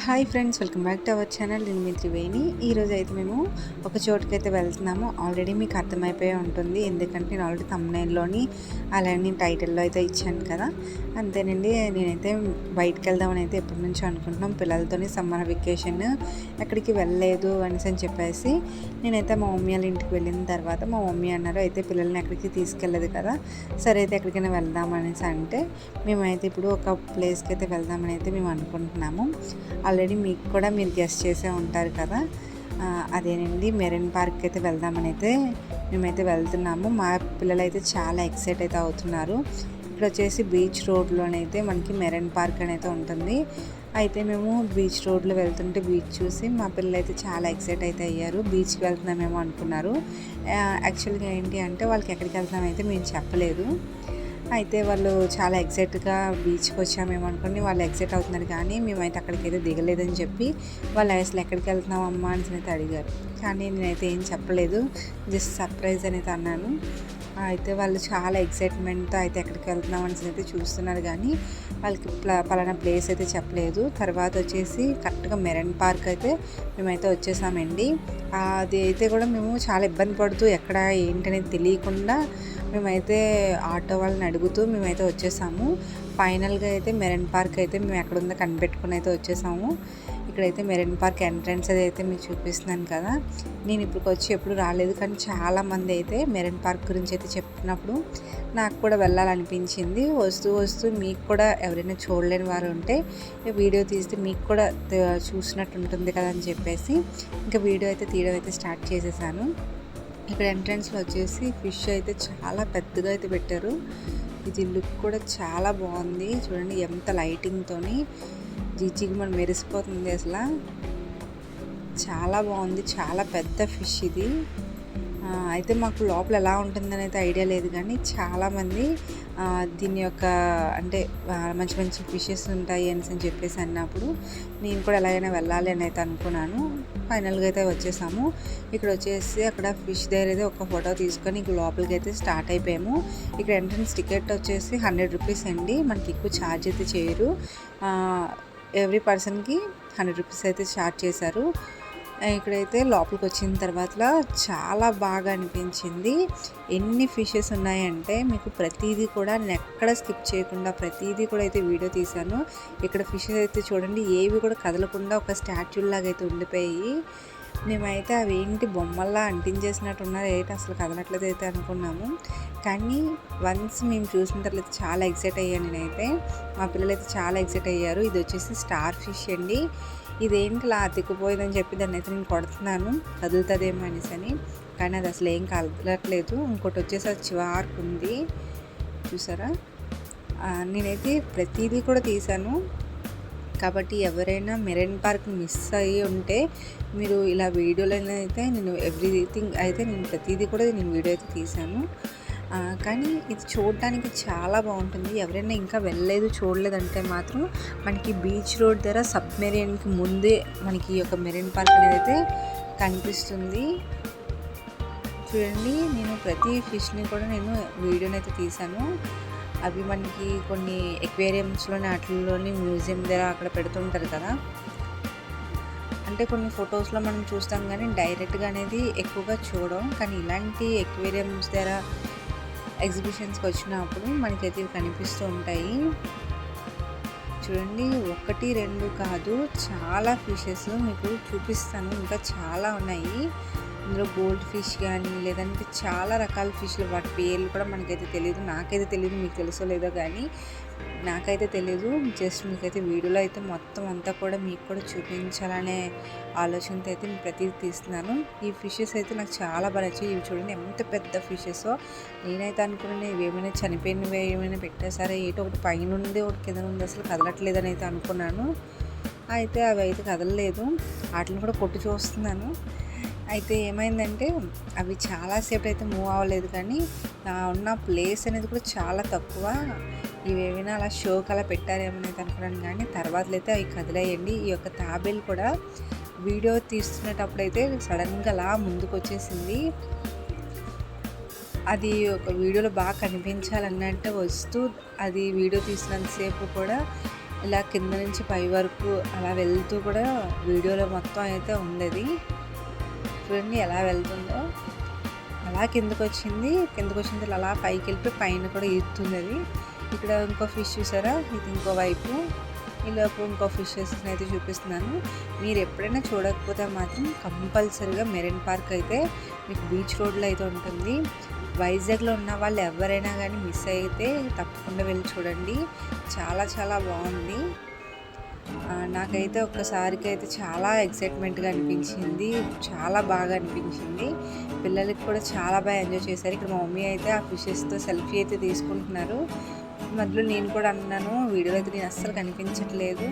Hi friends welcome back to our channel. నేను మీ త్రివేణి. ఈరోజు అయితే మేము ఒక చోటుకైతే వెళ్తున్నాము. ఆల్రెడీ మీకు అర్థమైపోయి ఉంటుంది. ఎందుకంటే నేను ఆల్రెడీ తమ్నైన్లోని అలానే టైటిల్లో అయితే ఇచ్చాను కదా. అంతేనండి నేనైతే బయటకు వెళ్దామని అయితే ఎప్పటి నుంచో అనుకుంటున్నాం. పిల్లలతోని సమ్మర్ వెకేషన్ ఎక్కడికి వెళ్ళలేదు అనేసి అని చెప్పేసి నేనైతే మా మమ్మీ వాళ్ళ ఇంటికి వెళ్ళిన తర్వాత మా మమ్మీ అన్నారు అయితే పిల్లల్ని ఎక్కడికి తీసుకెళ్ళదు కదా. సరే అయితే ఎక్కడికైనా వెళ్దాం అనేసి అంటే మేమైతే ఇప్పుడు ఒక ప్లేస్కి అయితే వెళ్దామని అయితే మేము అనుకుంటున్నాము. ఆల్రెడీ మీకు కూడా మీరు గెస్ట్ చేసే ఉంటారు కదా. అదేనండి మెరైన్ పార్క్ అయితే వెళ్దామని అయితే మేమైతే వెళ్తున్నాము. మా పిల్లలు అయితే చాలా ఎక్సైట్ అయితే అవుతున్నారు. ఇక్కడ వచ్చేసి బీచ్ రోడ్లోనైతే మనకి మెరైన్ పార్క్ అనేది ఉంటుంది. అయితే మేము బీచ్ రోడ్లో వెళ్తుంటే బీచ్ చూసి మా పిల్లలు అయితే చాలా ఎక్సైట్ అయితే అయ్యారు. బీచ్కి వెళ్తున్నామేమో అనుకున్నారు. యాక్చువల్గా ఏంటి అంటే వాళ్ళకి ఎక్కడికి వెళ్తున్నామైతే మేము చెప్పలేదు. అయితే వాళ్ళు చాలా ఎక్సైట్గా బీచ్కి వచ్చామేమో అనుకోండి వాళ్ళు ఎగ్జైట్ అవుతున్నారు కానీ మేమైతే అక్కడికి అయితే దిగలేదని చెప్పి వాళ్ళు అసలు ఎక్కడికి వెళ్తున్నాం అమ్మా అని అయితే అడిగారు. కానీ నేనైతే ఏం చెప్పలేదు జస్ట్ సర్ప్రైజ్ అనేది అన్నాను. అయితే వాళ్ళు చాలా ఎక్సైట్మెంట్తో అయితే ఎక్కడికి వెళ్తున్నాం అని అయితే చూస్తున్నారు కానీ వాళ్ళకి ప్ల- పలానా ప్లేస్ అయితే చెప్పలేదు. తర్వాత వచ్చేసి కరెక్ట్గా మెరైన్ పార్క్ అయితే మేమైతే వచ్చేసామండి. అది అయితే కూడా మేము చాలా ఇబ్బంది పడుతూ ఎక్కడ ఏంటనేది తెలియకుండా మేమైతే ఆటో వాళ్ళని అడుగుతూ మేమైతే వచ్చేసాము. ఫైనల్గా అయితే మెరైన్ పార్క్ అయితే మేము ఎక్కడ ఉందో కనిపెట్టుకుని అయితే వచ్చేసాము. ఇక్కడైతే మెరైన్ పార్క్ ఎంట్రన్స్ అది అయితే మీకు చూపిస్తున్నాను కదా. నేను ఇప్పుడు వచ్చి ఎప్పుడు రాలేదు కానీ చాలా మంది అయితే మెరైన్ పార్క్ గురించి అయితే చెప్తున్నప్పుడు నాకు కూడా వెళ్ళాలనిపించింది. వస్తూ వస్తూ మీకు కూడా ఎవరైనా చూడలేని వారు ఉంటే వీడియో తీస్తే మీకు కూడా చూసినట్టు ఉంటుంది కదా అని చెప్పేసి ఇంకా వీడియో అయితే తీయడం అయితే స్టార్ట్ చేసేసాను. ఇక్కడ ఎంట్రన్స్లో వచ్చేసి ఫిష్ అయితే చాలా పెద్దగా అయితే పెట్టారు. ఇది లుక్ కూడా చాలా బాగుంది. చూడండి ఎంత లైటింగ్తోని జిజికి మనం మెరిసిపోతుంది అసలు. చాలా బాగుంది. చాలా పెద్ద ఫిష్ ఇది. అయితే మాకు లోపల ఎలా ఉంటుందని అయితే ఐడియా లేదు కానీ చాలామంది దీని యొక్క అంటే మంచి మంచి ఫిషెస్ ఉంటాయి అనేసి అని చెప్పేసి అన్నప్పుడు నేను కూడా ఎలాగైనా వెళ్ళాలి అని అయితే అనుకున్నాను. ఫైనల్గా అయితే వచ్చేసాము. ఇక్కడ వచ్చేసి అక్కడ ఫిష్ దగ్గర అయితే ఒక ఫోటో తీసుకొని లోపలికి అయితే స్టార్ట్ అయిపోయాము. ఇక్కడ ఎంట్రన్స్ టికెట్ వచ్చేసి హండ్రెడ్ రూపీస్ అండి. మనకి ఎక్కువ ఛార్జ్ అయితే చేయరు. ఎవ్రీ పర్సన్కి హండ్రెడ్ రూపీస్ అయితే ఛార్జ్ చేశారు. ఇక్కడైతే లోపలికి వచ్చిన తర్వాత చాలా బాగా అనిపించింది. ఎన్ని ఫిషెస్ ఉన్నాయంటే మీకు ప్రతిదీ కూడా నేను ఎక్కడ స్కిప్ చేయకుండా ప్రతిదీ కూడా అయితే వీడియో తీశాను. ఇక్కడ ఫిషెస్ అయితే చూడండి ఏవి కూడా కదలకుండా ఒక స్టాచ్యూలాగా అయితే ఉండిపోయి మేమైతే అవి ఏంటి బొమ్మల్లా అంటించేసినట్టు ఉన్నారు ఏంటి అసలు కదలట్లేదు అయితే అనుకున్నాము. కానీ వన్స్ మేము చూసిన తర్వాత చాలా ఎక్సైట్ అయ్యాను నేనైతే. మా పిల్లలు అయితే చాలా ఎక్సైట్ అయ్యారు. ఇది వచ్చేసి స్టార్ ఫిష్ అండి. ఇదేంటి ఇలా అతికిపోయిందని చెప్పి దాన్ని అయితే నేను కొడుతున్నాను. కదులుతుందేమో అనేసి అని కానీ అది అసలు ఏం కదలట్లేదు. ఇంకోటి వచ్చేసి అది చివార్కు ఉంది. చూసారా? నేనైతే ప్రతిదీ కూడా తీశాను. కాబట్టి ఎవరైనా మెరైన్ పార్క్ మిస్ అయ్యి ఉంటే మీరు ఇలా వీడియోలో అయితే నేను ఎవ్రీథింగ్ అయితే నేను ప్రతిదీ కూడా నేను వీడియో అయితే తీశాను. కానీ ఇది చూడడానికి చాలా బాగుంటుంది. ఎవరైనా ఇంకా వెళ్ళలేదు చూడలేదంటే మాత్రం మనకి బీచ్ రోడ్ దగ్గర సబ్మెరీన్కి ముందే మనకి ఈ యొక్క మెరైన్ పార్క్ అనేది అయితే కనిపిస్తుంది. చూడండి నేను ప్రతి ఫిష్ని కూడా నేను వీడియోని అయితే తీశాను. అవి మనకి కొన్ని ఎక్వేరియంస్లోని వాటిల్లోని మ్యూజియం దగ్గర అక్కడ పెడుతుంటారు కదా. అంటే కొన్ని ఫొటోస్లో మనం చూస్తాం కానీ డైరెక్ట్గా అనేది ఎక్కువగా చూడం. కానీ ఇలాంటి ఎక్వేరియంస్ దగ్గర ఎగ్జిబిషన్స్కి వచ్చినప్పుడు మనకైతే ఇవి కనిపిస్తూ ఉంటాయి. చూడండి ఒకటి రెండు కాదు చాలా ఫిషెస్ మీకు చూపిస్తాను. ఇంకా చాలా ఉన్నాయి. ఇందులో గోల్డ్ ఫిష్ కానీ లేదంటే చాలా రకాల ఫిష్లు వాటి పేర్లు కూడా మనకైతే తెలియదు నాకైతే తెలియదు మీకు తెలుసో లేదో కానీ నాకైతే తెలియదు జస్ట్ మీకైతే వీడియోలో అయితే మొత్తం అంతా కూడా మీకు కూడా చూపించాలనే ఆలోచనతో అయితే నేను ప్రతిదీ తీస్తున్నాను. ఈ ఫిషెస్ అయితే నాకు చాలా బాగా నచ్చాయి. ఇవి చూడండి ఎంత పెద్ద ఫిషెస్. నేనైతే అనుకున్నాను ఇవి ఏమైనా చనిపోయినవి ఏమైనా పెట్టేసారా ఏటో ఒకటి పైన ఉంది ఒకటి కింద ఉంది. అసలు కదలట్లేదని అయితే అనుకున్నాను. అయితే అవి అయితే కదలలేదు. వాటిని కూడా కొట్టి చూస్తున్నాను. అయితే ఏమైందంటే అవి చాలాసేపు అయితే మూవ్ అవ్వలేదు కానీ ఉన్న ప్లేస్ అనేది కూడా చాలా తక్కువ. ఇవి ఏమైనా అలా షోకి అలా పెట్టారేమనేది అనుకున్నాను. కానీ తర్వాత అయితే అవి కదిలేయండి. ఈ యొక్క తాబేలు కూడా వీడియో తీస్తున్నప్పుడు అయితే సడన్గా అలా ముందుకు వచ్చేసింది. అది ఒక వీడియోలో బాగా కనిపించాలన్నట్టు వస్తూ అది వీడియో తీసినంతసేపు కూడా ఇలా కింద నుంచి పై వరకు అలా వెళ్తూ కూడా వీడియోలో మొత్తం అయితే ఉండేది. చూడండి ఎలా వెళ్తుందో. అలా కిందకు వచ్చింది కిందకు వచ్చిన తర్వాత అలా పైకి వెళ్ళిపోయి పైన కూడా ఈదుతుంది అది ఇక్కడ ఇంకో ఫిష్ చూసారా? ఇది ఇంకో వైపు. ఈలోపు ఇంకో ఫిషెస్ అయితే చూపిస్తున్నాను. మీరు ఎప్పుడైనా చూడకపోతే మాత్రం కంపల్సరీగా మెరైన్ పార్క్ అయితే మీకు బీచ్ రోడ్లో అయితే ఉంటుంది. వైజాగ్లో ఉన్న వాళ్ళు ఎవరైనా కానీ మిస్ అయితే తప్పకుండా వెళ్ళి చూడండి. చాలా చాలా బాగుంది. నాకైతే ఒక్కసారికి అయితే చాలా ఎక్సైట్మెంట్గా అనిపించింది. చాలా బాగా అనిపించింది. పిల్లలకి కూడా చాలా బాగా ఎంజాయ్ చేశారు. ఇక్కడ మా మమ్మీ అయితే ఆ ఫిషెస్తో సెల్ఫీ అయితే తీసుకుంటున్నారు. మధ్యలో నేను కూడా అన్నాను వీడియోలో అయితే నేను అస్సలు కనిపించట్లేదు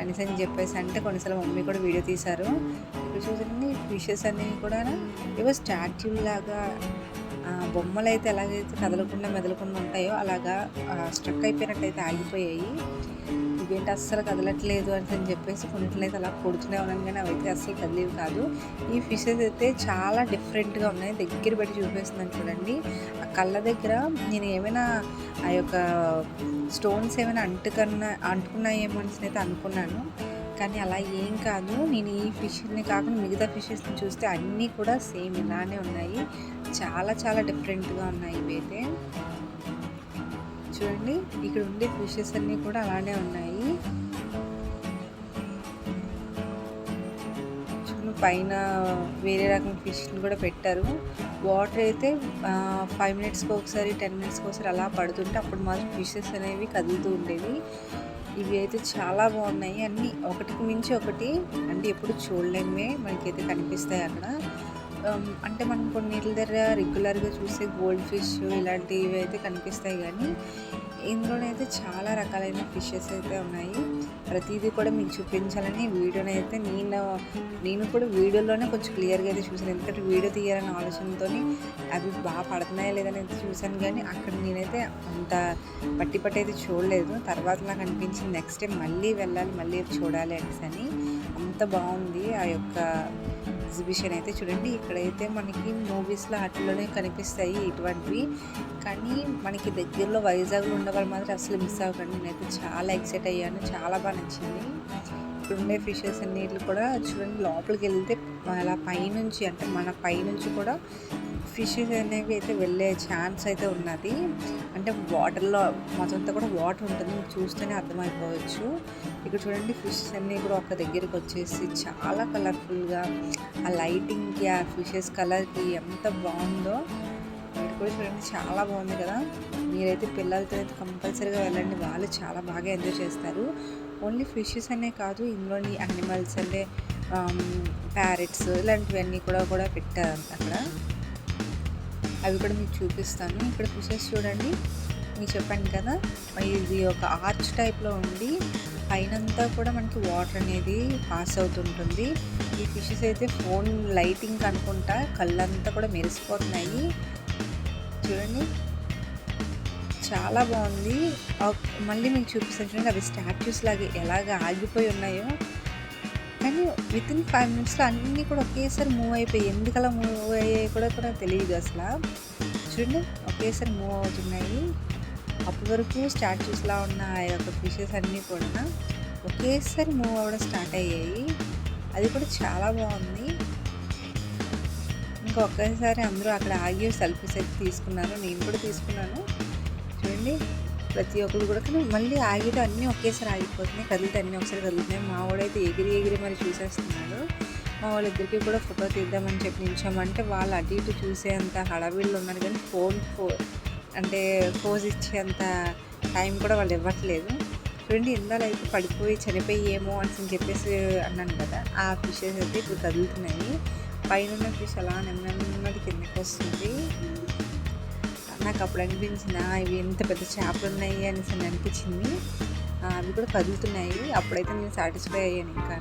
అనేసి అని చెప్పేసి అంటే కొన్నిసార్లు మమ్మీ కూడా వీడియో తీశారు. ఇక్కడ చూడండి ఫిషెస్ అనేవి కూడా ఏవో స్టాచ్యూ లాగా బొమ్మలు అయితే ఎలాగైతే కదలకుండా మెదలకుండా ఉంటాయో అలాగా స్ట్రక్ అయిపోయినట్టయితే ఆగిపోయాయి. ఇవేంటి అస్సలు కదలట్లేదు అని అని చెప్పేసి కొన్నిట్లో అలా కొడుతూనే ఉన్నాను కానీ అవైతే అస్సలు కదిలేవి కాదు. ఈ ఫిషెస్ అయితే చాలా డిఫరెంట్గా ఉన్నాయి. దగ్గర పెట్టి చూపిస్తున్నాను చూడండి. కళ్ళ దగ్గర నేను ఏమైనా ఆ యొక్క స్టోన్స్ ఏమైనా అంటుకన్నా అంటుకున్నాయేమో అని అయితే అనుకున్నాను. కానీ అలా ఏం కాదు. నేను ఈ ఫిష్ని కాకుండా మిగతా ఫిషెస్ని చూస్తే అన్నీ కూడా సేమ్ ఇలానే ఉన్నాయి. చాలా చాలా డిఫరెంట్గా ఉన్నాయి ఇవైతే. చూడండి ఇక్కడ ఉండే ఫిషెస్ అన్నీ కూడా అలానే ఉన్నాయి. పైన వేరే రకం ఫిష్ని కూడా పెట్టారు. వాటర్ అయితే ఫైవ్ మినిట్స్కి ఒకసారి టెన్ మినిట్స్కి ఒకసారి అలా పడుతుంటే అప్పుడు మాత్రం ఫిషెస్ అనేవి కదులుతూ ఉండేవి. ఇవి అయితే చాలా బాగున్నాయి. అన్నీ ఒకటికి మించి ఒకటి అంటే ఎప్పుడు చూడలేమే మనకైతే కనిపిస్తాయి అక్కడ. అంటే మనం కొన్నిటి దగ్గర రెగ్యులర్గా చూసే గోల్డ్ ఫిష్ ఇలాంటివి అయితే కనిపిస్తాయి కానీ ఇందులోనైతే చాలా రకాలైన ఫిషెస్ అయితే ఉన్నాయి. ప్రతిదీ కూడా మీకు చూపించాలని వీడియోని అయితే నేను నేను కూడా వీడియోలోనే కొంచెం క్లియర్గా అయితే చూసాను ఎందుకంటే వీడియో తీయాలనే ఆలోచనతో అవి బాగా పడుతున్నాయా లేదని అయితే చూశాను కానీ అక్కడ నేనైతే అంత పట్టి పట్టి అయితే చూడలేదు. తర్వాత నాకు అనిపించింది నెక్స్ట్ టైం మళ్ళీ వెళ్ళాలి మళ్ళీ చూడాలి అనేసి అని అంత బాగుంది ఆ యొక్క ఎగ్జిబిషన్ అయితే చూడండి. ఇక్కడైతే మనకి మూవీస్లో వాటిలోనే కనిపిస్తాయి ఇటువంటివి. కానీ మనకి దగ్గరలో వైజాగ్లో ఉండే వాళ్ళు మాత్రం అసలు మిస్ అవ్వకండి. నేనైతే చాలా ఎక్సైట్ అయ్యాను. చాలా బాగా నచ్చింది. ఇక్కడ ఉండే ఫిషెస్ అన్నిటిని కూడా చూడండి లోపలికి వెళ్తే అలా పైనుంచి అంటే మన పైనుంచి కూడా ఫిషెస్ అనేవి అయితే వెళ్ళే ఛాన్స్ అయితే ఉన్నది. అంటే వాటర్లో మొత్తం కూడా వాటర్ ఉంటుంది. మీకు చూస్తేనే అర్థమైపోవచ్చు. ఇక్కడ చూడండి ఫిషెస్ అన్నీ కూడా ఒక దగ్గరికి వచ్చేసి చాలా కలర్ఫుల్గా ఆ లైటింగ్కి ఆ ఫిషెస్ కలర్కి ఎంత బాగుందో. ఇక్కడ కూడా చూడండి చాలా బాగుంది కదా. మీరైతే పిల్లలతో అయితే కంపల్సరీగా వెళ్ళండి. వాళ్ళు చాలా బాగా ఎంజాయ్ చేస్తారు. ఓన్లీ ఫిషెస్ అనే కాదు ఇందులోని యానిమల్స్ అంటే ప్యారెట్స్ ఇలాంటివన్నీ కూడా కూడా పెట్టారు అక్కడ. అవి కూడా మీకు చూపిస్తాను. ఇక్కడ ఫిషెస్ చూడండి. మీకు చెప్పాను కదా ఇది ఒక ఆర్చ్ టైప్లో ఉండి పైనంతా కూడా మనకి వాటర్ అనేది పాస్ అవుతుంటుంది. ఈ ఫిషెస్ అయితే ఫోన్ లైటింగ్ అనుకుంటా కళ్ళంతా కూడా మెరిసిపోతున్నాయి. చూడండి. చాలా బాగుంది. మళ్ళీ మీకు చూపిస్తాను చూడండి అవి స్టాచ్యూస్ లాగా ఎలాగ ఆగిపోయి ఉన్నాయో. కానీ విత్ ఇన్ ఫైవ్ మినిట్స్లో అన్నీ కూడా ఒకేసారి మూవ్ అయిపోయాయి ఎందుకలా మూవ్ అయ్యాయి కూడా కూడా తెలియదు అసలు. చూడండి ఒకేసారి మూవ్ అవుతున్నాయి. అప్పటి వరకు స్టాచ్యూస్లా ఉన్న ఆ యొక్క ఫిషెస్ అన్నీ కూడా ఒకేసారి మూవ్ అవ్వడం స్టార్ట్ అయ్యాయి. అది కూడా చాలా బాగుంది. ఇంకా ఒకేసారి అందరూ అక్కడ ఆగి సెల్ఫీస్ అయితే తీసుకున్నారు. నేను కూడా తీసుకున్నాను. చూడండి ప్రతి ఒక్కరు కూడా. కానీ మళ్ళీ ఆగితే అన్నీ ఒకేసారి ఆగిపోతున్నాయి కదిలితే అన్నీ ఒకసారి కదులుతున్నాయి. మా వాడైతే ఎగిరి ఎగిరి మరి చూసేస్తున్నాడు. మా వాళ్ళిద్దరికి కూడా ఫోటో తీద్దామని చెప్పి నిల్చోమంటే వాళ్ళు అటు ఇటు చూసేంత హడావిళ్ళు ఉన్నారు. కానీ ఫోన్ ఫో అంటే పోజ్ ఇచ్చేంత టైం కూడా వాళ్ళు ఇవ్వట్లేదు. చూడండి ఇందాలు అయితే పడిపోయి చనిపోయి ఏమో అని చెప్పేసి అన్నాను కదా ఆ ఫిషెస్ అయితే ఇప్పుడు కదులుతున్నాయి. పైన ఫిష్ అలా నెమ్మది కిందకి వస్తుంది. నాకు అప్పుడు అనిపించిన ఇవి ఎంత పెద్ద చేపలు ఉన్నాయి అనేసి అనిపించింది. అవి కూడా కదులుతున్నాయి. అప్పుడైతే నేను సాటిస్ఫై అయ్యాను ఇంకా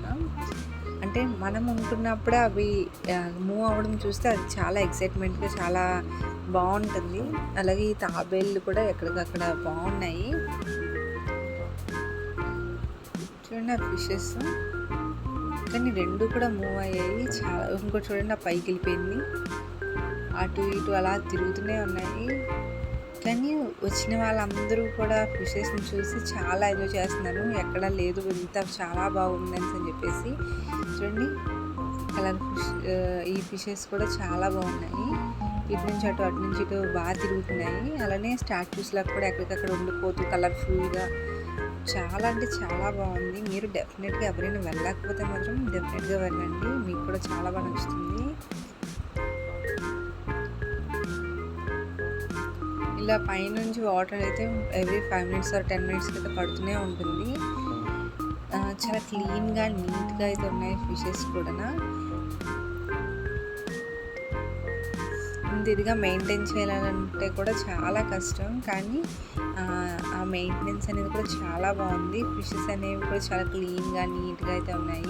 అంటే మనం ఉంటున్నప్పుడే అవి మూవ్ అవ్వడం చూస్తే అది చాలా ఎక్సైట్మెంట్గా చాలా బాగుంటుంది. అలాగే ఈ తాబేళ్ళు కూడా ఎక్కడికక్కడ బాగున్నాయి. చూడండి ఆ ఫిషెస్ కానీ రెండు కూడా మూవ్ అయ్యాయి. చాలా ఇంకోటి చూడండి ఆ పైకి వెళ్ళిపోయింది. అటు ఇటు అలా తిరుగుతూనే ఉన్నాయి. కానీ వచ్చిన వాళ్ళందరూ కూడా ఫిషెస్ని చూసి చాలా ఎంజాయ్ చేస్తున్నారు. ఎక్కడ లేదు ఇంత చాలా బాగుంది అని చెప్పేసి. చూడండి కలర్ ఫిష్ ఈ ఫిషెస్ కూడా చాలా బాగున్నాయి. ఇటు నుంచి అటు అటు నుంచి ఇటు బాగా తిరుగుతున్నాయి. అలానే స్టాచ్యూస్లో కూడా ఎక్కడికక్కడ ఉండిపోతూ కలర్ఫుల్గా చాలా అంటే చాలా బాగుంది. మీరు డెఫినెట్గా ఎవరైనా వెళ్ళకపోతే మాత్రం డెఫినెట్గా వెళ్ళండి. మీకు కూడా చాలా బాగా నచ్చుతుంది. ఇలా పైనుంచి వాటర్ అయితే every five minutes or ten మినిట్స్కి అయితే పడుతూనే ఉంటుంది. చాలా క్లీన్గా నీట్గా అయితే ఉన్నాయి ఫిషెస్ కూడా ఇదిగా మెయింటైన్ చేయాలంటే కూడా చాలా కష్టం. కానీ ఆ, ఆ మెయింటెనెన్స్ అనేది కూడా చాలా బాగుంది. ఫిషెస్ అనేవి కూడా చాలా క్లీన్గా నీట్గా అయితే ఉన్నాయి.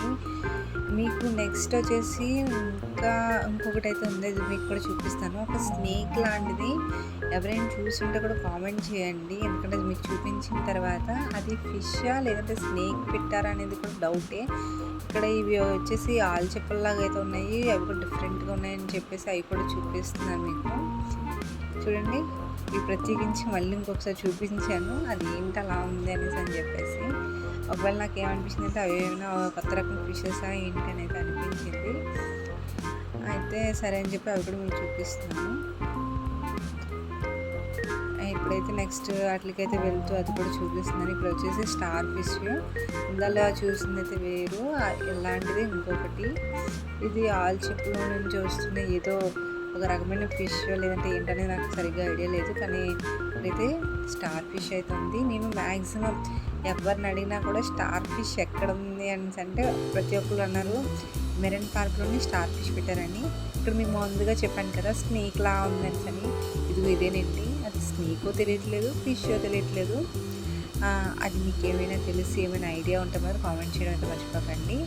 మీకు నెక్స్ట్ వచ్చేసి ఇంకా ఇంకొకటి అయితే ఉంది. అది మీకు కూడా చూపిస్తాను. ఒక స్నేక్ లాంటిది. ఎవరైనా చూస్తుంటే కూడా కామెంట్ చేయండి. ఎందుకంటే అది మీకు చూపించిన తర్వాత అది ఫిషా లేదంటే స్నేక్ పెట్టారా అనేది కూడా డౌటే ఇక్కడ ఇవి వచ్చేసి ఆల్చెప్పల్లాగా అయితే ఉన్నాయి. అవి కూడా డిఫరెంట్గా ఉన్నాయని చెప్పేసి అవి కూడా చూపిస్తున్నాను మీకు. చూడండి ఇవి ప్రత్యేకించి మళ్ళీ ఇంకొకసారి చూపించాను. అది ఏంటి అలా ఉంది అనేసి అని చెప్పేసి. ఒకవేళ నాకు ఏమనిపించింది అంటే అవి ఏమైనా కొత్త రకం ఫిషెసా ఏంటి అని అయితే అనిపించింది. అయితే సరే అని చెప్పి అవి కూడా మీకు చూపిస్తున్నాను. ఇప్పుడైతే నెక్స్ట్ వాటికైతే వెళ్తూ అది కూడా చూపిస్తున్నాను ఇప్పుడు వచ్చేసి స్టార్ ఫిష్ ఇందులో చూసింది అయితే వేరు ఇలాంటిది ఇంకొకటి. ఇది ఆల్ చెప్పులో నుంచి వస్తున్న ఏదో ఒక రకమైన ఫిష్ లేదంటే ఏంటనేది నాకు సరిగ్గా ఐడియా లేదు. కానీ ఇప్పుడైతే స్టార్ ఫిష్ అయితే ఉంది. నేను మ్యాక్సిమం ఎవరిని అడిగినా కూడా స్టార్ ఫిష్ ఎక్కడ ఉంది అని అంటే ప్రతి ఒక్కరు అన్నారు మెరైన్ పార్క్లోని స్టార్ ఫిష్ పెట్టారని. ఇక్కడ మేము ముందుగా చెప్పాను కదా స్నేక్ లా ఉందని అని ఇది ఇదేనండి. స్నేకో తెలియట్లేదు ఫిషో తెలియట్లేదు. అది మీకు ఏమైనా తెలిసి ఏమైనా ఐడియా ఉంటే మరి కామెంట్ చేయడం అయితే మర్చిపోకండి.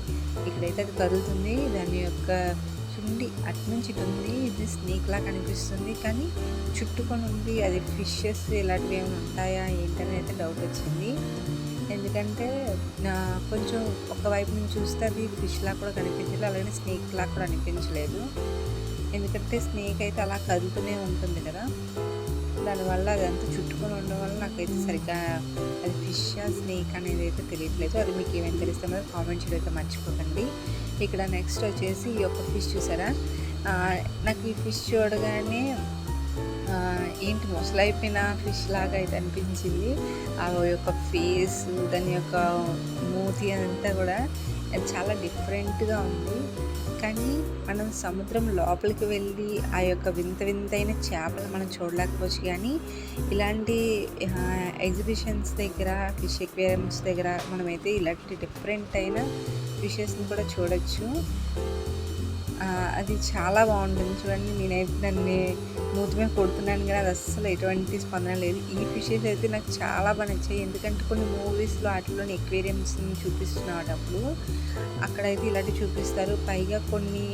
ఇక్కడైతే అది కదులుతుంది. దాని యొక్క చుండి అటు నుంచి ఇటు ఉంది. ఇది స్నేక్ లా కనిపిస్తుంది. కానీ చుట్టుకొని ఉంది. అది ఫిషెస్ ఇలాంటివి ఏమైనా ఉంటాయా ఏంటని అయితే డౌట్ వచ్చింది. ఎందుకంటే నా కొంచెం ఒక వైపు నుంచి చూస్తే అది ఫిష్ లా కూడా కనిపించలేదు అలాగే స్నేక్ లా కూడా అనిపించలేదు. ఎందుకంటే స్నేక్ అయితే అలా కదులుతూనే ఉంటుంది కదా. దానివల్ల అదంతా చుట్టుకొని ఉండడం వల్ల నాకైతే సరిగ్గా అది ఫిష్ స్నేక్ అనేది అయితే తెలియట్లేదు. అది మీకు ఏమైనా తెలిస్తే మరి కామెంట్ చేయడం అయితే మర్చిపోకండి. ఇక్కడ నెక్స్ట్ వచ్చేసి ఈ యొక్క ఫిష్ చూసారా? నాకు ఈ ఫిష్ చూడగానే ఏంటి ముసలైపోయిన ఫిష్ లాగా అయితే అనిపించింది. ఆ యొక్క ఫేస్ దాని యొక్క మూతి అంతా కూడా అది చాలా డిఫరెంట్గా ఉంది. కానీ మనం సముద్రం లోపలికి వెళ్ళి ఆ యొక్క వింత వింతైన చేపలు మనం చూడలేకపోవచ్చు. కానీ ఇలాంటి ఎగ్జిబిషన్స్ దగ్గర ఫిష్ ఎక్వేరియమ్స్ దగ్గర మనమైతే ఇలాంటి డిఫరెంట్ అయిన ఫిషెస్ని కూడా చూడొచ్చు. అది చాలా బాగుంటుంది. చూడండి నేనైతే దాన్ని మూతి మీద కొడుతున్నాను కానీ అది అస్సలు ఎటువంటి స్పందన లేదు. ఈ ఫిషెస్ అయితే నాకు చాలా బాగా నచ్చాయి. ఎందుకంటే కొన్ని మూవీస్లో వాటిలోని ఎక్వేరియంస్ని చూపిస్తున్నప్పుడు అక్కడైతే ఇలాంటివి చూపిస్తారు. పైగా కొన్ని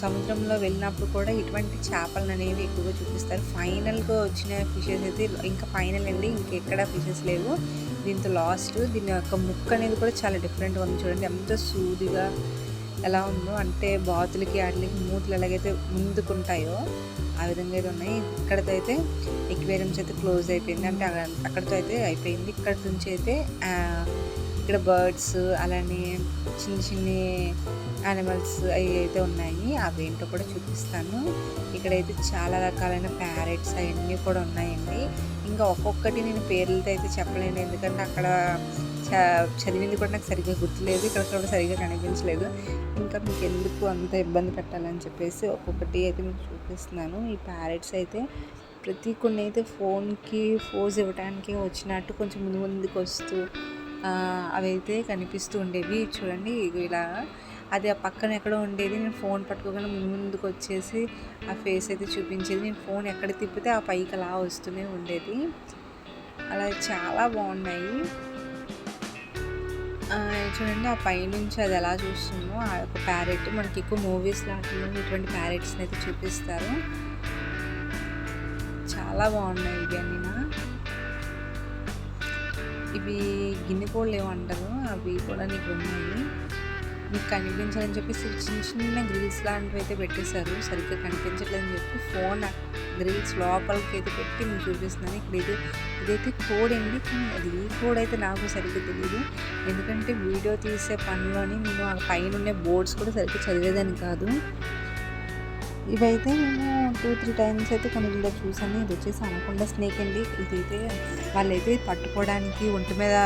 సముద్రంలో వెళ్ళినప్పుడు కూడా ఇటువంటి చేపలు అనేవి ఎక్కువగా చూపిస్తారు. ఫైనల్గా వచ్చిన ఫిషెస్ అయితే ఇంకా ఫైనల్ అండి. ఇంకెక్కడ ఫిషెస్ లేవు. దీంతో లాస్ట్. దీని యొక్క ముక్క అనేది కూడా చాలా డిఫరెంట్గా ఉంది. చూడండి ఎంత సూదిగా ఎలా ఉందో అంటే బాతులకి వాటికి మూతులు ఎలాగైతే ముందుకుంటాయో ఆ విధంగా అయితే ఉన్నాయి. ఇక్కడతో అయితే ఎక్వేరియంస్ అయితే క్లోజ్ అయిపోయింది. అంటే అక్కడ- అక్కడితో అయితే అయిపోయింది. ఇక్కడ నుంచి అయితే ఇక్కడ బర్డ్స్ అలానే చిన్న చిన్ని యానిమల్స్ అవి అయితే ఉన్నాయి. అవి ఏంటో కూడా చూపిస్తాను. ఇక్కడైతే చాలా రకాలైన ప్యారెట్స్ అవన్నీ కూడా ఉన్నాయండి. ఇంకా ఒక్కొక్కటి నేను పేర్లతో అయితే చెప్పలేను. ఎందుకంటే అక్కడ చదివింది కూడా నాకు సరిగ్గా గుర్తులేదు ఇక్కడ కూడా సరిగ్గా కనిపించలేదు. ఇంకా మీకు ఎందుకు అంత ఇబ్బంది పెట్టాలని చెప్పేసి ఒక్కొక్కటి అయితే మీకు చూపిస్తున్నాను. ఈ ప్యారెట్స్ అయితే ప్రతి కొన్ని అయితే ఫోన్కి ఫోజ్ ఇవ్వడానికి వచ్చినట్టు కొంచెం ముందు ముందుకు వస్తూ అవి అయితే కనిపిస్తూ ఉండేవి. చూడండి ఇలా అది ఆ పక్కన ఎక్కడో ఉండేది. నేను ఫోన్ పట్టుకోగానే ముందు ముందుకు వచ్చేసి ఆ ఫేస్ అయితే చూపించేది. నేను ఫోన్ ఎక్కడ తిప్పితే ఆ పైకి అలా వస్తూనే ఉండేది. అలా చాలా బాగున్నాయి. చూడండి ఆ పైనుంచి అది ఎలా చూస్తుందో ఆ యొక్క ప్యారెట్ మనకి ఎక్కువ మూవీస్ లాంటివి ఇటువంటి ప్యారెట్స్ని అయితే చూపిస్తారు. చాలా బాగున్నాయి ఇవి అన్నీ ఇవి గిన్నె కోళ్ళు ఏమంటారు అవి కూడా నీకు ఉన్నాయి. మీకు కనిపించాలని చెప్పేసి చిన్న చిన్న గ్రిల్స్ లాంటివి అయితే పెట్టేశారు సరిగ్గా కనిపించట్లేదని చెప్పి ఫోన్ గ్రిల్స్ లోపలికి అయితే పెట్టి మీకు చూపిస్తున్నాను. ఇక్కడ ఇది ఇదైతే కోడ్ అండి. కానీ అది ఏ కోడ్ అయితే నాకు సరిగ్గా తెలియదు ఎందుకంటే వీడియో తీసే పనిలోని నేను ఆ పైన ఉండే బోర్డ్స్ కూడా సరిగ్గా చదివేదాన్ని కాదు. ఇవైతే నేను టూ త్రీ టైమ్స్ అయితే కొన్ని చూసాను ఇది వచ్చేసి అనకుండా స్నేక్ అండి. ఇదైతే వాళ్ళైతే పట్టుకోవడానికి ఒంటి మీద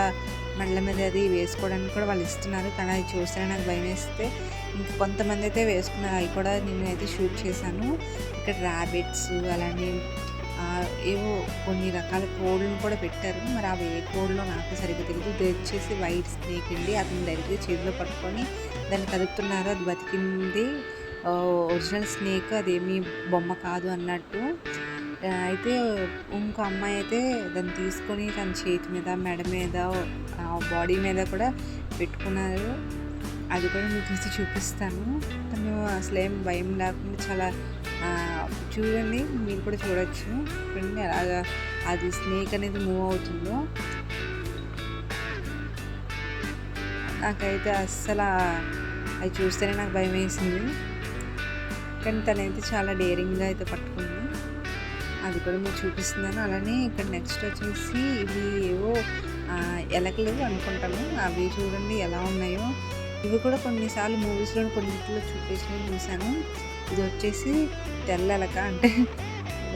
మెళ్ళ మీద అది వేసుకోవడానికి కూడా వాళ్ళు ఇస్తున్నారు. కానీ అది చూస్తే నాకు భయం వేస్తే ఇంకా కొంతమంది అయితే వేసుకున్నారు. అవి కూడా నేను అయితే షూట్ చేశాను. ఇక్కడ ర్యాబిట్స్ అలానే ఏవో కొన్ని రకాల కోళ్ళను కూడా పెట్టారు. మరి అవి ఏ కోడ్లో నాకు సరిగ్గా తెలియదు ఇది వచ్చేసి వైట్ స్నేక్ అండి. అతను డైరెక్ట్గా చేతిలో పట్టుకొని దాన్ని కదుపుతున్నారు. అది బతికింది. ఒరిజినల్ స్నేక్ అదేమీ బొమ్మ కాదు అన్నట్టు. అయితే ఇంకో అమ్మాయి అయితే దాన్ని తీసుకొని తన చేతి మీద మెడ మీద బాడీ మీద కూడా పెట్టుకున్నారు. అది కూడా మీకు తీసి చూపిస్తాను. తను అసలు ఏం భయం లేకుండా చాలా చూడండి మీరు కూడా చూడొచ్చు. చూడండి అలాగా అది స్నేక్ అనేది మూవ్ అవుతుందో. నాకైతే అస్సలు అది చూస్తేనే నాకు భయం వేసింది కానీ తనైతే చాలా డేరింగ్గా అయితే పట్టుకుంది అది కూడా మీకు చూపిస్తున్నాను. అలానే ఇక్కడ నెక్స్ట్ వచ్చేసి ఇవి ఏవో ఎలకలు అనుకుంటాను. అవి చూడండి ఎలా ఉన్నాయో. ఇవి కూడా కొన్నిసార్లు మూవీస్లో కొన్నిట్లో చూపించిన చూశాను. ఇది వచ్చేసి తెల్ల ఎలక అంటే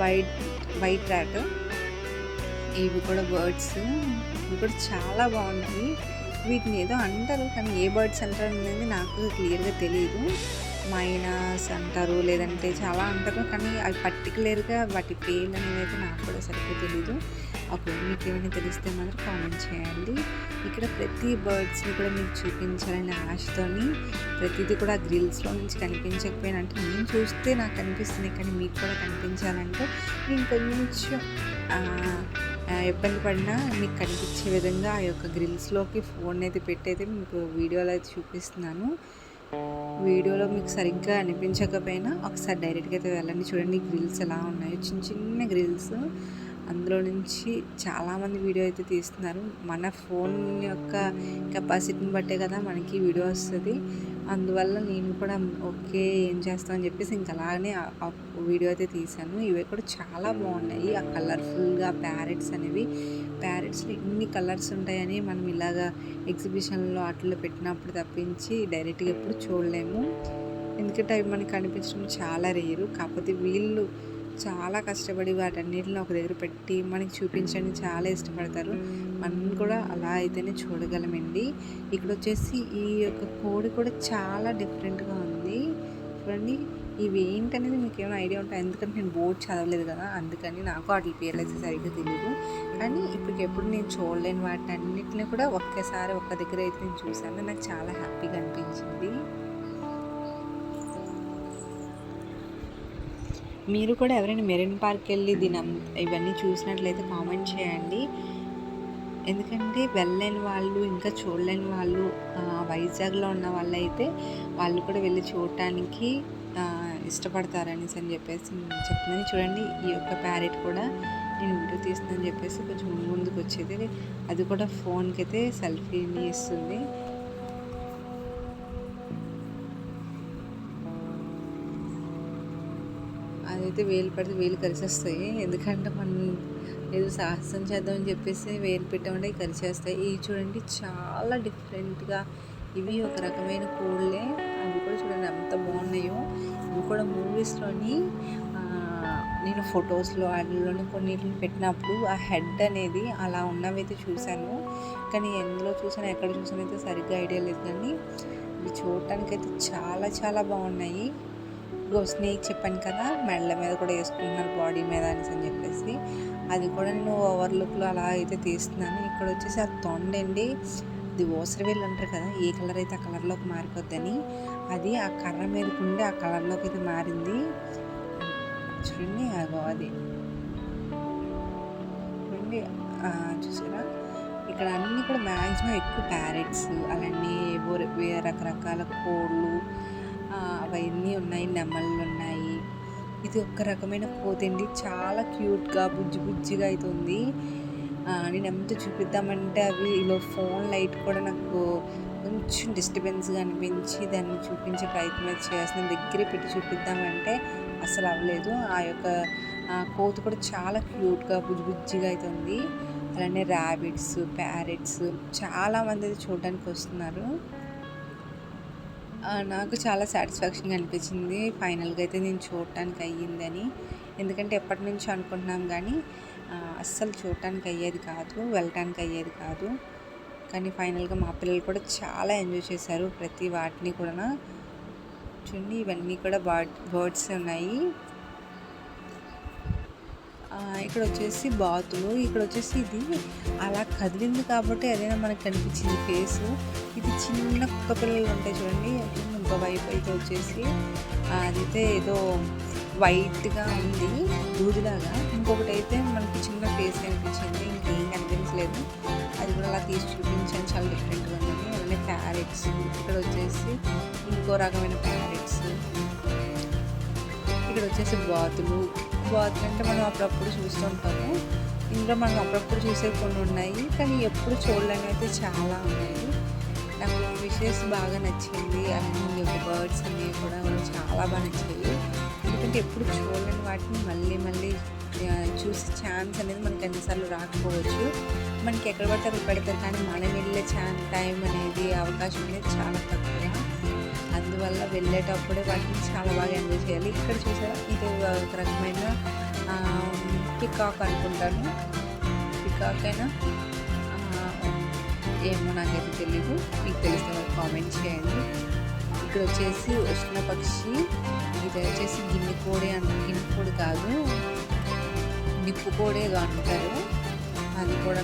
వైట్ వైట్ ర్యాట్. ఇవి కూడా బర్డ్స్. ఇవి కూడా చాలా బాగున్నాయి. వీటిని ఏదో అంటారు కానీ ఏ బర్డ్స్ అంటారు అనేది నాకు క్లియర్గా తెలియదు మైనాస్ అంటారు లేదంటే చాలా అంటారు కానీ అవి పర్టికులర్గా వాటి పేర్లు అనేవి అయితే నాకు కూడా సరిగ్గా తెలీదు. అప్పుడు మీకు ఏమైనా తెలిస్తే మాత్రం కామెంట్ చేయండి. ఇక్కడ ప్రతి బర్డ్స్ని కూడా మీకు చూపించాలని ఆశతోని ప్రతిదీ కూడా గ్రిల్స్లో నుంచి కనిపించకపోయినా అంటే నేను చూస్తే నాకు కనిపిస్తుంది కానీ మీకు కూడా కనిపించాలంటే నేను కొంచెం ఇబ్బంది పడినా మీకు కనిపించే విధంగా ఆ యొక్క గ్రిల్స్లోకి ఫోన్ అయితే పెట్టి అయితే మీకు వీడియోలో అయితే చూపిస్తున్నాను. వీడియోలో మీకు సరిగ్గా అనిపించకపోయినా ఒకసారి డైరెక్ట్గా అయితే వెళ్ళండి. చూడండి గ్రిల్స్ ఎలా ఉన్నాయో. చిన్న చిన్న గ్రిల్స్ అందులో నుంచి చాలామంది వీడియో అయితే తీస్తున్నారు. మన ఫోన్ యొక్క కెపాసిటీని బట్టే కదా మనకి వీడియో వస్తుంది. అందువల్ల నేను కూడా ఓకే ఏం చేస్తామని చెప్పేసి ఇంకా అలానే వీడియో అయితే తీశాను. ఇవి కూడా చాలా బాగున్నాయి. ఆ కలర్ఫుల్గా ప్యారెట్స్ అనేవి. ప్యారెట్స్లో ఇన్ని కలర్స్ ఉంటాయని మనం ఇలాగా ఎగ్జిబిషన్లో వాటిలో పెట్టినప్పుడు తప్పించి డైరెక్ట్గా ఎప్పుడు చూడలేము. ఎందుకంటే అవి మనకి కనిపించడం చాలా రేరు. కాకపోతే వీళ్ళు చాలా కష్టపడి వాటన్నిటిని ఒక దగ్గర పెట్టి మనకి చూపించడానికి చాలా ఇష్టపడతారు. మనం కూడా అలా అయితేనే చూడగలమండి. ఇక్కడ వచ్చేసి ఈ యొక్క కోడి కూడా చాలా డిఫరెంట్గా ఉంది. చూడండి ఇవి ఏంటనేది మీకు ఏమైనా ఐడియా ఉంటాయి ఎందుకంటే నేను బోర్డ్ చదవలేదు కదా అందుకని నాకు వాటి పేర్లు అయితే సరిగ్గా తెలియదు కానీ ఇప్పటికి ఎప్పుడు నేను చూడలేని వాటి అన్నిటిని కూడా ఒక్కసారి ఒక్క దగ్గర అయితే నేను చూశాను. నాకు చాలా హ్యాపీగా అనిపించింది. మీరు కూడా ఎవరైనా మెరైన్ పార్క్ వెళ్ళి దీని అం- ఇవన్నీ చూసినట్లయితే కామెంట్ చేయండి. ఎందుకంటే వెళ్ళలేని వాళ్ళు ఇంకా చూడలేని వాళ్ళు వైజాగ్లో ఉన్న వాళ్ళైతే వాళ్ళు కూడా వెళ్ళి చూడటానికి ఇష్టపడతారనేసి అని చెప్పేసి నేను చెప్తున్నాను. చూడండి ఈ యొక్క ప్యారెట్ కూడా నేను వీడియో తీస్తుందని చెప్పేసి కొంచెం ముందుకు వచ్చేది అది కూడా ఫోన్కి అయితే సెల్ఫీని ఇస్తుంది. అదైతే వేలు పడితే వేలు కలిసేస్తాయి ఎందుకంటే మనం ఏదో సాహసం చేద్దామని చెప్పేసి వేలు పెట్టామంటే అవి కలిసేస్తాయి ఇవి చూడండి చాలా డిఫరెంట్గా ఇవి ఒక రకమైన కోళ్ళే. అవి కూడా చూడండి ఎంత బాగున్నాయో. ఇవి కూడా మూవీస్లోని నేను ఫొటోస్లో వాటిలోని కొన్నిటిని పెట్టినప్పుడు ఆ హెడ్ అనేది అలా ఉన్నవైతే చూశాను. కానీ ఎందులో చూసాను ఎక్కడ చూసాను అయితే సరిగ్గా ఐడియా లేదు కానీ ఇవి చూడటానికి అయితే చాలా చాలా బాగున్నాయి. గో స్నేక్ చెప్పాను కదా మెడల మీద కూడా వేసుకుంటున్నారు బాడీ మీద అనేసి అని చెప్పేసి. అది కూడా నేను ఓవర్లుక్లో అలా అయితే తీస్తున్నాను. ఇక్కడ వచ్చేసి ఆ తొండండి. ఇది ఓసరవేలు అంటారు కదా ఏ కలర్ అయితే ఆ కలర్లోకి మారిపోద్దని. అది ఆ కర్ర మీదకి ఉండి ఆ కలర్లోకి అయితే మారింది. చూడండి అగో అది. చూడండి చూసారా? ఇక్కడ అన్నీ కూడా మ్యాక్సిమం ఎక్కువ ప్యారెట్స్ అలానే రకరకాల కోళ్ళు అవన్నీ ఉన్నాయి నెమళ్ళు ఉన్నాయి. ఇది ఒక రకమైన కోతండి చాలా క్యూట్గా బుజ్జి బుజ్జిగా అయితే ఉంది నేను ఎంత చూపిద్దామంటే అవి ఇలా ఫోన్ లైట్ కూడా నాకు కొంచెం డిస్టర్బెన్స్గా అనిపించి దాన్ని చూపించే ప్రయత్నం అయితే చేస్తున్నాను. దగ్గరే పెట్టి చూపిద్దామంటే అసలు అవ్వలేదు. ఆ యొక్క కోతి కూడా చాలా క్యూట్గా బుజ్జిబుజ్జిగా అవుతుంది అయితే ఉంది అలానే ర్యాబిట్స్ ప్యారెట్స్ చాలామంది అయితే చూడడానికి వస్తున్నారు. నాకు చాలా సాటిస్ఫాక్షన్గా అనిపించింది ఫైనల్గా అయితే నేను చూడటానికి అయ్యిందని. ఎందుకంటే ఎప్పటి నుంచో అనుకుంటున్నాం కానీ అస్సలు చూడటానికి అయ్యేది కాదు వెళ్ళటానికి అయ్యేది కాదు. కానీ ఫైనల్గా మా పిల్లలు కూడా చాలా ఎంజాయ్ చేశారు. ప్రతి వాటిని కూడా చూడండి ఇవన్నీ కూడా బర్డ్ బర్డ్స్ ఉన్నాయి. ఇక్కడ వచ్చేసి బాతులు ఇక్కడ వచ్చేసి ఇది. అలా కదిలింది కాబట్టి అదైనా మనకు కనిపించింది ఫేస్. ఇది చిన్న కుక్క పిల్లలు ఉంటాయి చూడండి. ఇంకో వైపు అయితే వచ్చేసి అదైతే ఏదో వైట్గా ఉంది దూదిలాగా. ఇంకొకటి అయితే మనకి చిన్న ఫేస్ కనిపించింది. ఇంకేం కనిపించలేదు. అది కూడా అలా తీసి చూపించాను. చాలా డిఫరెంట్గా ఉంది. అలానే ప్యారెట్స్. ఇక్కడ వచ్చేసి ఇంకో రకమైన ప్యారెట్స్. ఇక్కడ వచ్చేసి బాతులు. వాటర్ అంటే మనం అప్పుడప్పుడు చూస్తుంటాము. ఇందులో మనం అప్పుడప్పుడు చూసే కొన్ని ఉన్నాయి. కానీ ఎప్పుడు చూడలేని అయితే చాలా ఉన్నాయి. నాకు విషెస్ బాగా నచ్చింది. అన్ని బర్డ్స్ అనేవి కూడా చాలా బాగా నచ్చాయి. ఎందుకంటే ఎప్పుడు చూడలేని వాటిని మళ్ళీ మళ్ళీ చూసే ఛాన్స్ అనేది మనకి ఎన్నిసార్లు రాకపోవచ్చు. మనకి ఎక్కడ పడితే అక్కడ పెడతారు. కానీ మనం వెళ్ళే ఛాన్స్ టైం అనేది అవకాశం అనేది చాలా తక్కువ. వల్ల వెళ్ళేటప్పుడే వాటిని చాలా బాగా ఎంజాయ్ చేయాలి. ఇక్కడ చూసారా? ఇది ఒక రకమైన పికాక్ అనుకుంటాను. పికాక్ అయినా ఏమో నాకైతే తెలీదు. మీకు తెలిస్తే మరి కామెంట్ చేయండి. ఇక్కడ వచ్చేసి ఉష్ణ పక్షి ఇది వచ్చేసి గిన్నె కోడి అంట గిన్నె కోడి కాదు. నిప్పు కోడి అంటారు. అది కూడా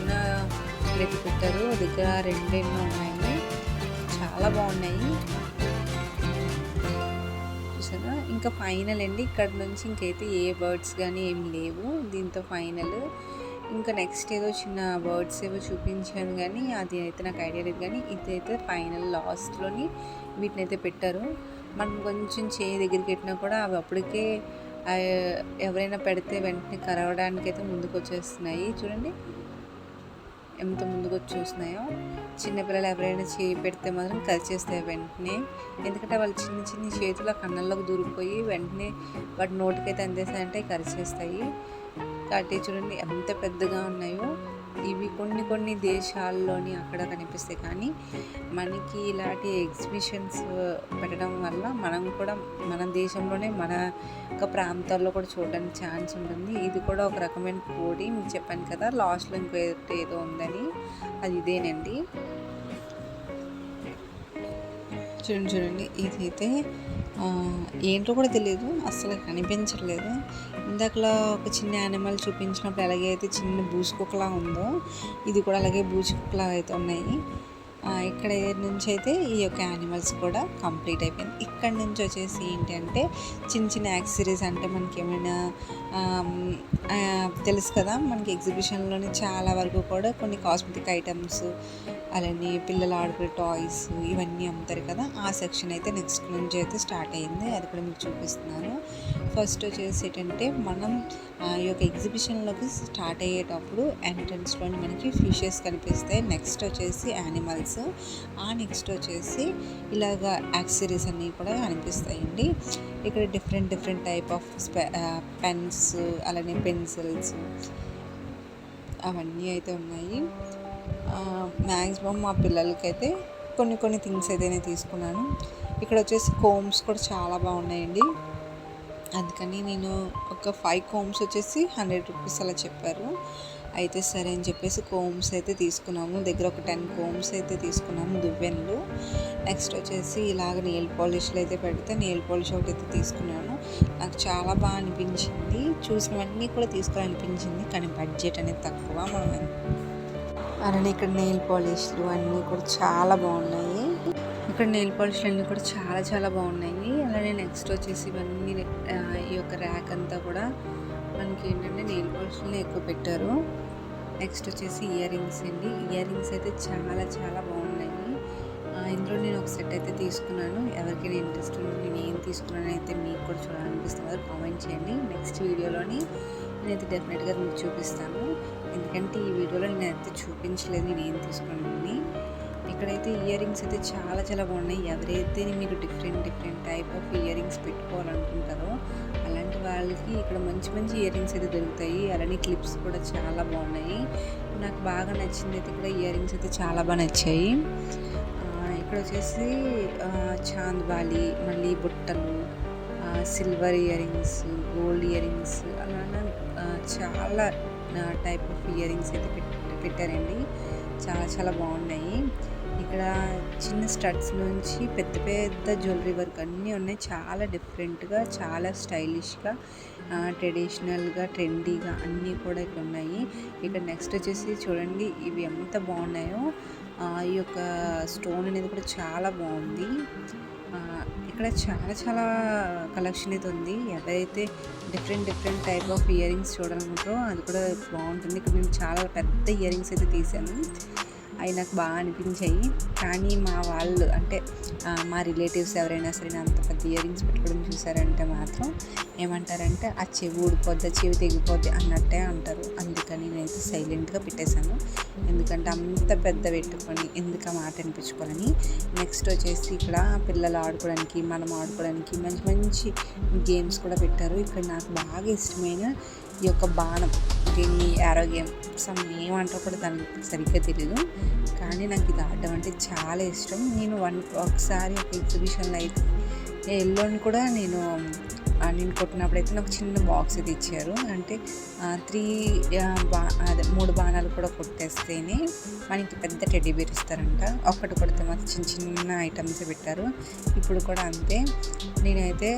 పెట్టారు. దగ్గర రెండెన్నో ఉన్నాయి చాలా బాగున్నాయి. ఇంకా ఫైనల్ అండి. ఇక్కడ నుంచి ఇంకైతే ఏ బర్డ్స్ కానీ ఏం లేవు. దీంతో ఫైనల్. ఇంకా నెక్స్ట్ ఏదో చిన్న బర్డ్స్ ఏవో చూపించాను కానీ అది అయితే నాకు ఐడియా లేదు కానీ ఇదైతే ఫైనల్ లాస్ట్లోని వీటిని అయితే పెట్టారు. మనం కొంచెం చేయి దగ్గరికి పెట్టినా కూడా అవి అప్పటికే ఎవరైనా పెడితే వెంటనే కరవడానికి అయితే ముందుకు వచ్చేస్తున్నాయి చూడండి. ఎంత ముందుకు వచ్చి చూస్తున్నాయో చిన్నపిల్లలు ఎవరైనా చేయి పెడితే మాత్రం కరిచేస్తాయి వెంటనే. ఎందుకంటే వాళ్ళు చిన్న చిన్న చేతులు కన్నంలోకి దూరిపోయి వెంటనే వాటి నోటికైతే అందేసాయంటే కరిచేస్తాయి. కాబట్టి చూడండి ఎంత పెద్దగా ఉన్నాయో. ఇవి కొన్ని కొన్ని దేశాల్లోని అక్కడ కనిపిస్తాయి కానీ మనకి ఇలాంటి ఎగ్జిబిషన్స్ పెట్టడం వల్ల మనం కూడా మన దేశంలోనే మన యొక్క ప్రాంతాల్లో కూడా చూడడానికి ఛాన్స్ ఉంటుంది. ఇది కూడా ఒక రకమైన కోడి. మీకు చెప్పాను కదా లాస్ట్లో ఇంకో ఏదో ఉందని. అది ఇదేనండి. చూడండి చూడండి. ఇదైతే ఏంటో కూడా తెలియదు అసలు కనిపించట్లేదు. ఇందాకలా ఒక చిన్న యానిమల్ చూపించినప్పుడు ఎలాగే అయితే చిన్న బూసుకుక్కలా ఉందో ఇది కూడా అలాగే బూసుకుక్కలా అయితే ఉన్నాయి. ఇక్కడ నుంచి అయితే ఈ యొక్క యానిమల్స్ కూడా కంప్లీట్ అయిపోయింది. ఇక్కడ నుంచి వచ్చేసి ఏంటంటే చిన్న చిన్న యాక్సరీస్ అంటే మనకి ఏమైనా తెలుసు కదా మనకి ఎగ్జిబిషన్లోని చాలా వరకు కూడా కొన్ని కాస్మెటిక్ ఐటమ్స్ అలానే పిల్లలు ఆడుకునే టాయ్స్ ఇవన్నీ అమ్ముతారు కదా ఆ సెక్షన్ అయితే నెక్స్ట్ నుంచి అయితే స్టార్ట్ అయింది అది కూడా మీకు చూపిస్తున్నాను. ఫస్ట్ వచ్చేసి ఏంటంటే మనం ఈ యొక్క ఎగ్జిబిషన్లోకి స్టార్ట్ అయ్యేటప్పుడు ఎంట్రన్స్లోని మనకి ఫిషెస్ కనిపిస్తాయి. నెక్స్ట్ వచ్చేసి యానిమల్స్. ఆ నెక్స్ట్ వచ్చేసి ఇలాగ యాక్సరీస్ అన్నీ కూడా కనిపిస్తాయండి ఇక్కడ different different type of pens అలానే పెన్సిల్స్ అవన్నీ అయితే ఉన్నాయి. మ్యాక్సిమం మా పిల్లలకైతే కొన్ని కొన్ని థింగ్స్ అయితే నేను తీసుకున్నాను. ఇక్కడ వచ్చేసి కోమ్స్ కూడా చాలా బాగున్నాయండి. అందుకని నేను ఒక ఫైవ్ కోమ్స్ వచ్చేసి హండ్రెడ్ రూపీస్ అలా చెప్పారు. అయితే సరే అని చెప్పేసి కోమ్స్ అయితే తీసుకున్నాము. దగ్గర ఒక టెన్ కోమ్స్ అయితే తీసుకున్నాము దువ్వెన్లు. నెక్స్ట్ వచ్చేసి ఇలాగ నెయిల్ పాలిష్లు అయితే పెడితే నెయిల్ పాలిష్ ఒకటి అయితే తీసుకున్నాను. నాకు చాలా బాగా అనిపించింది. చూసినవన్నీ కూడా తీసుకోవాలనిపించింది. కానీ బడ్జెట్ అనేది తక్కువ. మనం అలానే ఇక్కడ నెయిల్ పాలిష్లు అన్నీ కూడా చాలా బాగున్నాయి. ఇక్కడ నెయిల్ పాలిష్లు అన్నీ కూడా చాలా చాలా బాగున్నాయి. అలానే నెక్స్ట్ వచ్చేసి ఇవన్నీ ఈ యొక్క ర్యాక్ అంతా కూడా మనకి ఏంటంటే నెయిల్ పాలిష్లు ఎక్కువ పెట్టారు. నెక్స్ట్ వచ్చేసి ఇయర్ రింగ్స్ అండి. ఇయర్ రింగ్స్ అయితే చాలా చాలా బాగున్నాయి. ఇందులో నేను ఒక సెట్ అయితే తీసుకున్నాను. ఎవరికైనా ఇంట్రెస్ట్ ఉందో నేను ఏం తీసుకున్నాను అయితే మీకు కూడా చూడాలనిపిస్తుంది. కామెంట్ చేయండి. నెక్స్ట్ వీడియోలోని నేనైతే డెఫినెట్గా మీకు చూపిస్తాను. ఎందుకంటే ఈ వీడియోలో నేనైతే చూపించలేదు నేను ఏం తీసుకున్నాను ఇక్కడైతే ఇయర్ రింగ్స్ అయితే చాలా చాలా బాగున్నాయి. ఎవరైతే మీకు different different type of earrings పెట్టుకోవాలనుకుంటారో అలాంటి వాళ్ళకి ఇక్కడ మంచి మంచి ఇయర్ రింగ్స్ అయితే దొరుకుతాయి. అలానే క్లిప్స్ కూడా చాలా బాగున్నాయి. నాకు బాగా నచ్చింది అయితే ఇక్కడ ఇయర్ రింగ్స్ అయితే చాలా బాగా నచ్చాయి. ఇక్కడ వచ్చేసి చాంద్ బాలి మళ్ళీ బుట్టలు silver earrings gold earrings చాలా టైప్ ఆఫ్ ఇయర్ రింగ్స్ అయితే పెట్ పెట్టారండి. చాలా చాలా బాగున్నాయి. ఇక్కడ చిన్న స్టడ్స్ నుంచి పెద్ద పెద్ద జ్యువెలరీ వర్క్ అన్నీ ఉన్నాయి. చాలా డిఫరెంట్గా చాలా స్టైలిష్గా ట్రెడిషనల్గా ట్రెండీగా అన్నీ కూడా ఇక్కడ ఉన్నాయి. ఇక్కడ నెక్స్ట్ వచ్చేసి చూడండి ఇవి ఎంత బాగున్నాయో. ఈ యొక్క స్టోన్ అనేది కూడా చాలా బాగుంది. ఇక్కడ చాలా చాలా కలెక్షన్ అయితే ఉంది. ఎవరైతే different different type of earrings చూడాలనుకుంటారో అది కూడా బాగుంటుంది. ఇక్కడ మేము చాలా పెద్ద ఇయర్ రింగ్స్ అయితే తీసాను అవి నాకు బాగా అనిపించాయి. కానీ మా వాళ్ళు అంటే మా రిలేటివ్స్ ఎవరైనా సరే అంత పెద్ద ఇయర్ రింగ్స్ పెట్టుకోవడం చూసారంటే మాత్రం ఏమంటారంటే ఆ చెవి ఊడిపోద్ది చెవి తెగిపోద్ది అన్నట్టే అంటారు. అందుకని నేనైతే సైలెంట్గా పెట్టేశాను. ఎందుకంటే అంత పెద్ద పెట్టుకొని ఎందుకు ఆ మాట అనిపించుకోవాలని నెక్స్ట్ వచ్చేసి ఇక్కడ పిల్లలు ఆడుకోవడానికి మనం ఆడుకోవడానికి మంచి మంచి గేమ్స్ కూడా పెట్టారు. ఇక్కడ నాకు బాగా ఇష్టమైన ఈ యొక్క బాణం. దీన్ని ఆరోగ్యం సమ్ ఏమంటారో కూడా దానికి సరిగ్గా తెలియదు కానీ నాకు ఇది ఆడడం అంటే చాలా ఇష్టం. నేను వన్ ఒకసారి ఒక ఎగ్జిబిషన్లో అయితే ఎల్లోని కూడా నేను నేను కొట్టినప్పుడైతే నాకు చిన్న బాక్స్ అయితే ఇచ్చారు. అంటే త్రీ బా అదే మూడు బాణాలు కూడా కొట్టేస్తేనే మనకి పెద్ద టెడ్డీ బేర్ ఇస్తారంట. ఒక్కటి కొడితే మాత్రం చిన్న చిన్న ఐటమ్స్ పెట్టారు. ఇప్పుడు కూడా అంతే. నేనైతే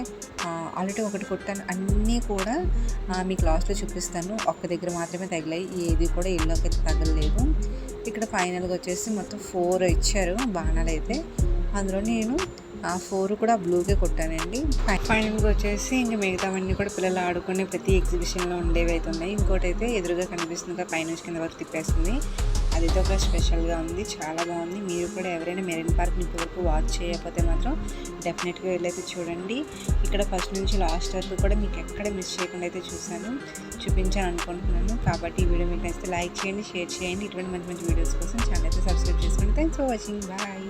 ఆల్రెడీ ఒకటి కొట్టాను. అన్నీ కూడా మీకు లాస్ట్లో చూపిస్తాను. ఒక్క దగ్గర మాత్రమే తగిలాయి. ఏది కూడా ఎల్లోకి అయితే తగలలేదు. ఇక్కడ ఫైనల్గా వచ్చేసి మొత్తం ఫోర్ ఇచ్చారు బాణాలు అయితే అందులో నేను ఆ ఫోర్ కూడా బ్లూకే కొట్టానండి. ఫైనల్గా వచ్చేసి ఇంకా మిగతావన్నీ కూడా పిల్లలు ఆడుకునే ప్రతి ఎగ్జిబిషన్లో ఉండేవి అయితే ఉన్నాయి. ఇంకోటి అయితే ఎదురుగా కనిపిస్తుంది కదా, పైనుంచి కింద వరకు తిప్పేస్తుంది. అదైతే ఒక స్పెషల్గా ఉంది. చాలా బాగుంది. మీరు కూడా ఎవరైనా మెరీన్ పార్క్ని ఇప్పటివరకు వాచ్ చేయకపోతే మాత్రం డెఫినెట్గా వెళ్ళైతే చూడండి. ఇక్కడ ఫస్ట్ నుంచి లాస్ట్ వరకు కూడా మీకు ఎక్కడ మిస్ చేయకుండా అయితే చూశాను. చూపించాను అనుకుంటున్నాను. కాబట్టి ఈ వీడియో మీకు నచ్చితే లైక్ చేయండి షేర్ చేయండి. ఇటువంటి మంచి మంచి వీడియోస్ కోసం ఛానల్ అయితే సబ్స్క్రైబ్ చేసుకోండి. Thanks for watching bye